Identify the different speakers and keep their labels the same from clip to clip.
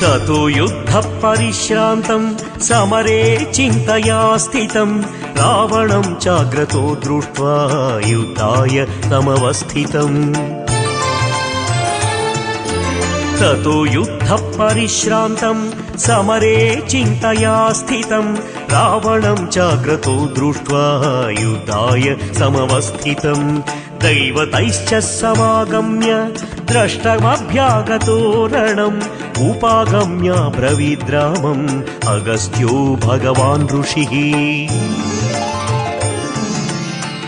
Speaker 1: ततो युद्धपरिश्रान्तं समरे चिन्तया स्थितं रावणं चाग्रतो दृष्ट्वा युद्धाय ततो युद्धपरिश्रान्तं समरे चिन्तया स्थितं रावणं चाग्रतो दृष्ट्वा युद्धाय समवस्थितं दैवतैश्च समागम्य द्रष्टमभ्यागतो रणम् उपागम्य ब्रवीद्रामम् अगस्त्यो भगवान् ऋषिः।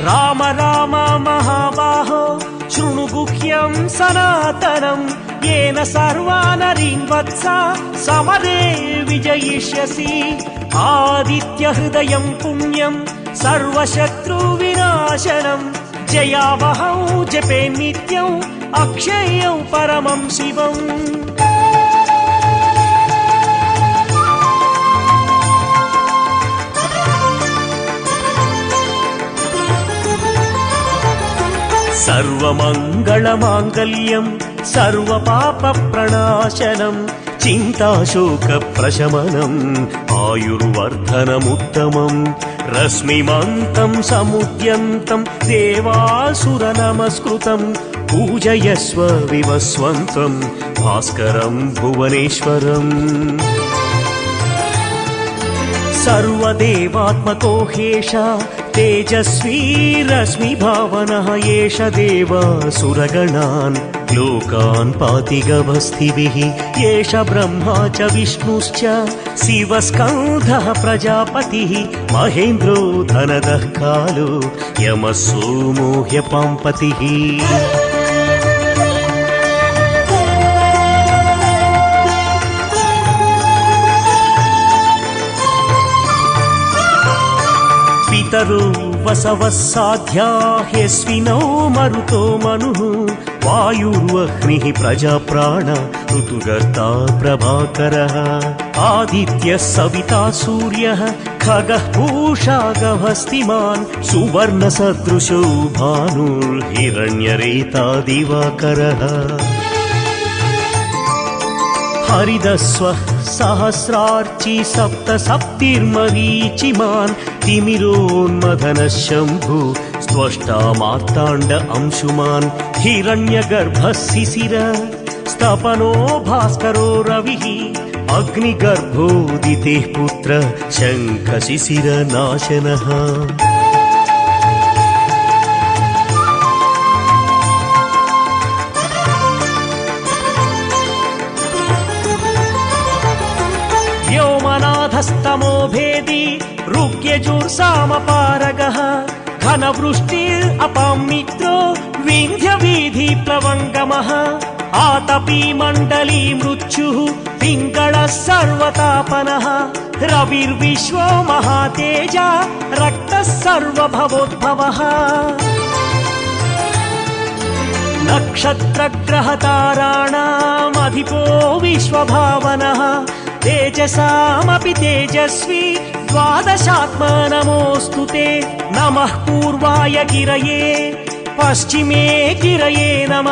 Speaker 1: राम राम महाबाहो शृणु गुह्यं सनातनम् येन सर्वानरीन् वत्सा समरे विजयिष्यसि। आदित्यहृदयं पुण्यं सर्वशत्रुविनाशनम् जयावहौ जपे नित्यौ अक्षय्यौ परमं शिवम् सर्वमङ्गलमाङ्गल्यं सर्वपापप्रणाशनम् चिन्ताशोकप्रशमनम् आयुर्वर्धनमुत्तमम् रश्मिमन्तं समुद्यन्तं देवासुरनमस्कृतम् पूजयस्व विवस्वन्तं भास्करं भुवनेश्वरम् सर्वदेवात्मको ह्येष तेजस्वी रश्मिभावनः एष देवासुरगणान् लोकान् पाति गभस्तिभिः एष ब्रह्मा च विष्णुश्च शिवस्कन्धः प्रजापतिः महेन्द्रो धनदः कालो यमः सोमो ह्यपाम्पतिः पितरो साध्या ह्यस्विनौ मरुतो मनुः। वायुर्वह्निः प्रजाप्राण ऋतुगर्ता प्रभाकरः। आदित्यः सविता सूर्यः खगः पूषा गभस्तिमान् सुवर्णसदृशो भानुर्हिरण्यरेता दिवाकरः हरिदस्वः सहस्रार्चि सप्त सप्तिर्मरीचिमान् तिमिरोन्मदनः शम्भु स्त्वष्टा मार्ताण्ड अंशुमान् हिरण्यगर्भः शिशिर स्तपनो भास्करो रविः अग्निगर्भोदितेः पुत्र शङ्खशिशिरनाशनः रुग्यजुर्सामपारगः घनवृष्टिरपां मित्रो विन्ध्यवीधिप्लवङ्गमः आतपी मण्डली मृत्युः पिङ्गळः सर्वतापनः रविर्विश्वो महातेजा रक्तः सर्वभवोद्भवः नक्षत्रग्रहताराणामधिपो विश्वभावनः तेजसामपि तेजस्वी ద్వాదశాత్మ నమోస్తు నమ పూర్వాయ గిరయే పశ్చిమే గిరయే నమ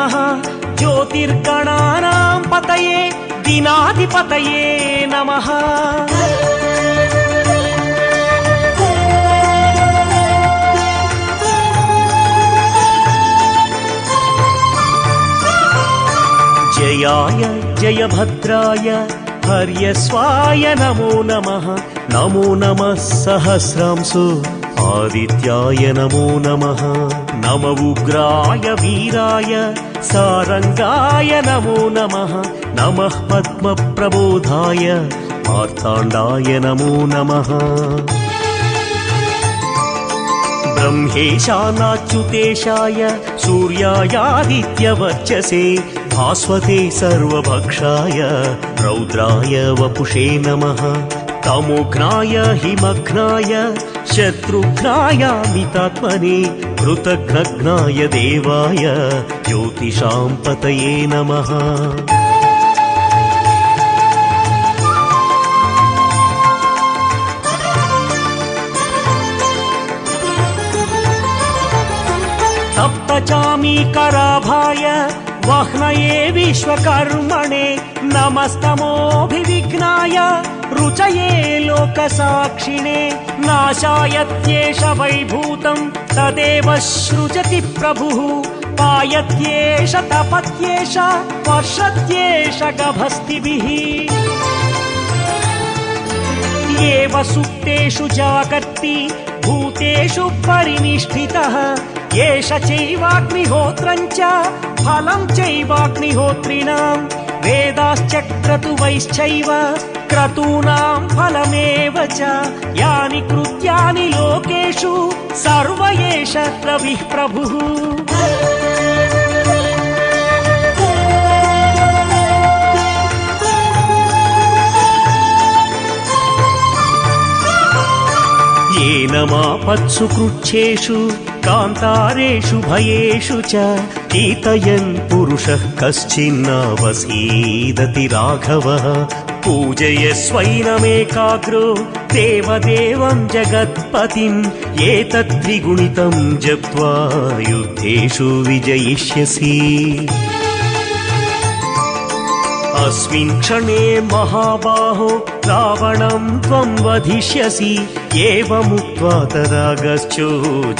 Speaker 1: జ్యోతిర్గణా పతయే దినాధిపతయే నమ జయాయ జయభద్రాయ हर्यस्वाय नमो नमः नमो नमः सहस्रांसु आदित्याय नमो नमः नम उग्राय वीराय सारङ्गाय नमो नमः नमः पद्मप्रबोधाय मार्ताण्डाय नमो नमः ब्रह्मेशानाच्युतेशाय सूर्यायादित्यवर्चसे भास्वते सर्वभक्षाय रौद्राय वपुषे नमः तमोघ्नाय हिमघ्नाय शत्रुघ्नाय मितात्मने कृतघ्नघ्नाय देवाय ज्योतिषां पतये नमः तप्तचामीकराभाय वह्नये विश्वकर्मणे नमस्तमोऽभिविघ्नाय रुचये लोकसाक्षिणे नाशायत्येष वैभूतम् तदेव सृजति प्रभुः पायत्येष तपत्येष वर्षत्येष गभस्तिभिः। एव सुप्तेषु जागर्ति भूतेषु परिनिष्ठितः ఏష చైవాగ్నిహోత్రం చ ఫలం చైవాగ్నిహోత్రిణాం. వేదాశ్చక్రతువైశ్చైవ క్రతూనాం ఫలమేవ చ. యాని కృత్యాని లోకేషు సర్వ ఏష రవిః ప్రభుః. ఏనమాపత్సు కృచ్ఛేషు कान्तारेषु भयेषु च कीर्तयन् पुरुषः कश्चिन्नावसीदति राघवः। पूजयस्वैनमेकाग्रो देवदेवं जगत्पतिम् एतद्विगुणितं जप्त्वा युद्धेषु विजयिष्यसि अस्मिन् क्षणे महाबाहो रावणं त्वं वधिष्यसि एवमुक्त्वा तदागश्चो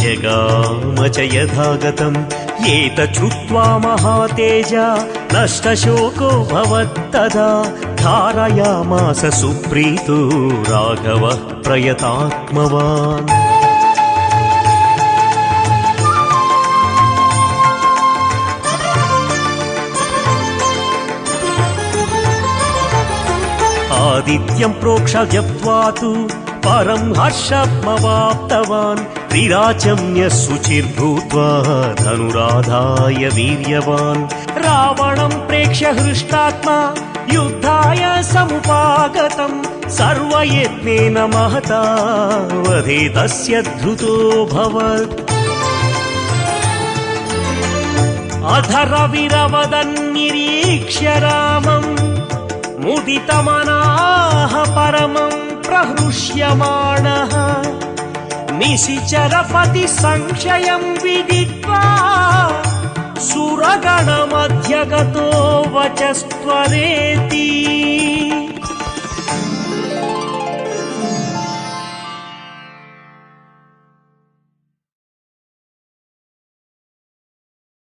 Speaker 1: जगाम च यथागतम् एतच्छ्रुत्वा महातेजा नष्टशोको भवत्तदा धारयामास सुप्रीतो राघवः प्रयतात्मवान् आदित्यं प्रोक्ष जप्त्वा तु परं हर्षमवाप्तवान् त्रिराचम्य शुचिर्भूत्वा धनुराधाय वीर्यवान् रावणं प्रेक्ष्य हृष्टात्मा युद्धाय समुपागतम् सर्वयत्नेन महता वधे तस्य धृतोऽभवत् अधरविरवदन्निरीक्ष्य रामम् ముదితమనాహ పరమం ప్రహృష్యమాణః. నిశిచరపతి సంశయం విదిత్వా. సురగణమధ్యగతో వచస్త్వరేతి.